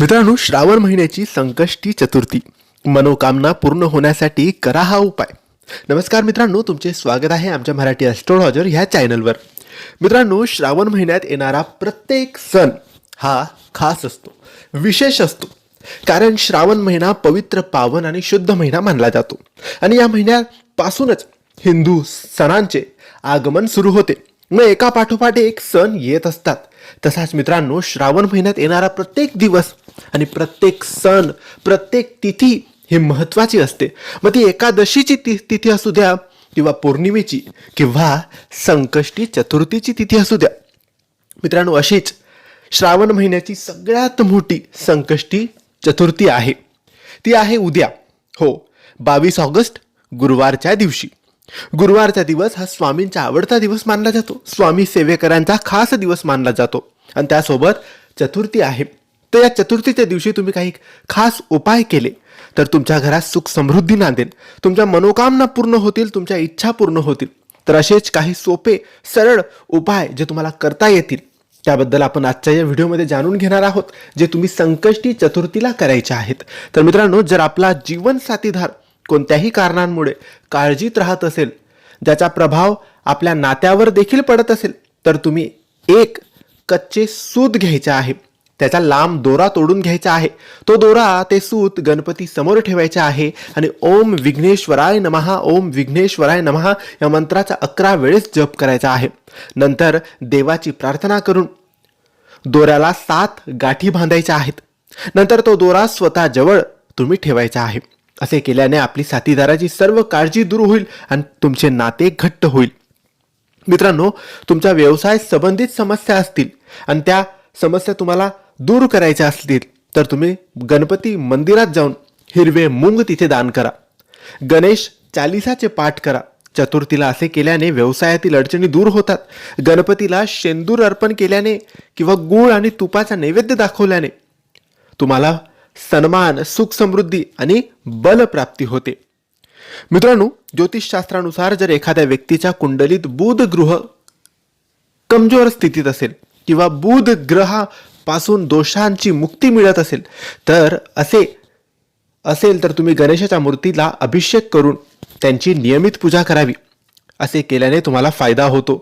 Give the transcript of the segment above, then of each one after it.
मित्रांनो श्रावण महिन्याची संकष्टी चतुर्थी. मनोकामना पूर्ण होण्यासाठी करा हा उपाय. नमस्कार मित्रांनो तुमचे स्वागत आहे आमच्या मराठी ॲस्ट्रॉलॉजर ह्या चॅनलवर मित्रांनो श्रावण महिन्यात येणारा प्रत्येक सण हा खास असतो विशेष असतो. कारण श्रावण महिना पवित्र पावन आणि शुद्ध महिना मानला जातो. आणि या महिन्यापासूनच हिंदू सणांचे आगमन सुरू होते. मग एका पाठोपाठ एक सण येत असतात. तसाच मित्रांनो श्रावण महिन्यात येणारा प्रत्येक दिवस आणि प्रत्येक सण प्रत्येक तिथी ही महत्त्वाची असते. मग ती एकादशीची ति तिथी असू द्या किंवा पौर्णिमेची किंवा संकष्टी चतुर्थीची तिथी असू द्या. मित्रांनो अशीच श्रावण महिन्याची सगळ्यात मोठी संकष्टी चतुर्थी आहे. ती आहे उद्या. हो बावीस ऑगस्ट गुरुवारच्या दिवशी. गुरुवारचा दिवस हा स्वामींचा आवडता दिवस मानला जातो. स्वामी सेवेकरांचा खास दिवस मानला जातो. आणि त्यासोबत चतुर्थी आहे. तर या चतुर्थीच्या दिवशी तुम्ही काही खास उपाय केले तर तुमच्या घरात सुख समृद्धी नांदेल तुमच्या मनोकामना पूर्ण होतील तुमच्या इच्छा पूर्ण होतील. तर असेच काही सोपे सरळ उपाय जे तुम्हाला करता येतील. त्याबद्दल आपण आजच्या या व्हिडिओमध्ये जाणून घेणार आहोत जे तुम्ही संकष्टी चतुर्थीला करायचे आहेत. तर मित्रांनो जर आपला जीवनसाथीधार कोणत्याही कारणांमुळे काळजीत राहत असेल ज्याचा प्रभाव आपल्या नात्यावर देखील पडत असेल तर तुम्ही एक कच्चे सूत घ्यायचे आहे. त्याचा लांब दोरा तोडून घ्यायचा आहे. तो दोरा ते सूत गणपती समोर ठेवायचे आहे आणि ओम विघ्नेश्वराय नमहा ओम विघ्नेश्वराय नमहा या मंत्राचा अकरा वेळेस जप करायचा आहे. नंतर देवाची प्रार्थना करून दोऱ्याला सात गाठी बांधायच्या आहेत. नंतर तो दोरा स्वतः जवळ तुम्ही ठेवायचा आहे. असे केल्याने आपली साथीदाराची सर्व काळजी दूर होईल आणि तुमचे नाते घट्ट होईल. मित्रांनो तुमच्या व्यवसाय संबंधित समस्या असतील आणि त्या समस्या तुम्हाला दूर करायच्या असतील तर तुम्ही गणपती मंदिरात जाऊन हिरवे मूंग तिथे दान करा. गणेश चालिसाचे पाठ करा. चतुर्थीला असे केल्याने व्यवसायातील अडचणी दूर होतात. गणपतीला शेंदूर अर्पण केल्याने किंवा गूळ आणि तुपाचा नैवेद्य दाखवल्याने तुम्हाला सन्मान सुख समृद्धी आणि बलप्राप्ती होते. मित्रांनो ज्योतिषशास्त्रानुसार जर एखाद्या व्यक्तीच्या कुंडलीत बुध गृह कमजोर स्थितीत असेल किंवा बुध पासून दोषांची मुक्ती मिळत असेल तर असे असेल तर तुम्ही गणेशाच्या मूर्तीला अभिषेक करून त्यांची नियमित पूजा करावी. असे केल्याने तुम्हाला फायदा होतो.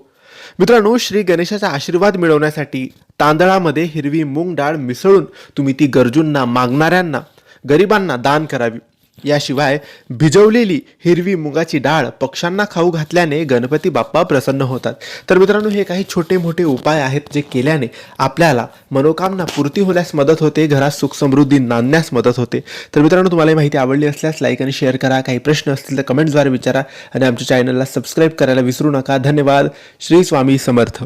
मित्रांनो श्री गणेशाचा आशीर्वाद मिळवण्यासाठी तांदळामध्ये हिरवी मूग डाळ मिसळून तुम्ही ती गरजूंना मागणाऱ्यांना गरिबांना दान करावी. याशिवाय भिजवलेली हिरवी मुगाची डाळ पक्ष्यांना खाऊ घातल्याने गणपती बाप्पा प्रसन्न होतात. तर मित्रांनो हे काही छोटे मोठे उपाय आहेत जे केल्याने आपल्याला मनोकामना पूर्ती होण्यास मदत होते घरात सुख समृद्धी नांदण्यास मदत होते. तर मित्रांनो तुम्हाला ही माहिती आवडली असल्यास लाईक आणि शेअर करा. काही प्रश्न असतील तर कमेंट्सद्वारे विचारा आणि आमच्या चॅनलला सबस्क्राईब करायला विसरू नका. धन्यवाद. श्री स्वामी समर्थ.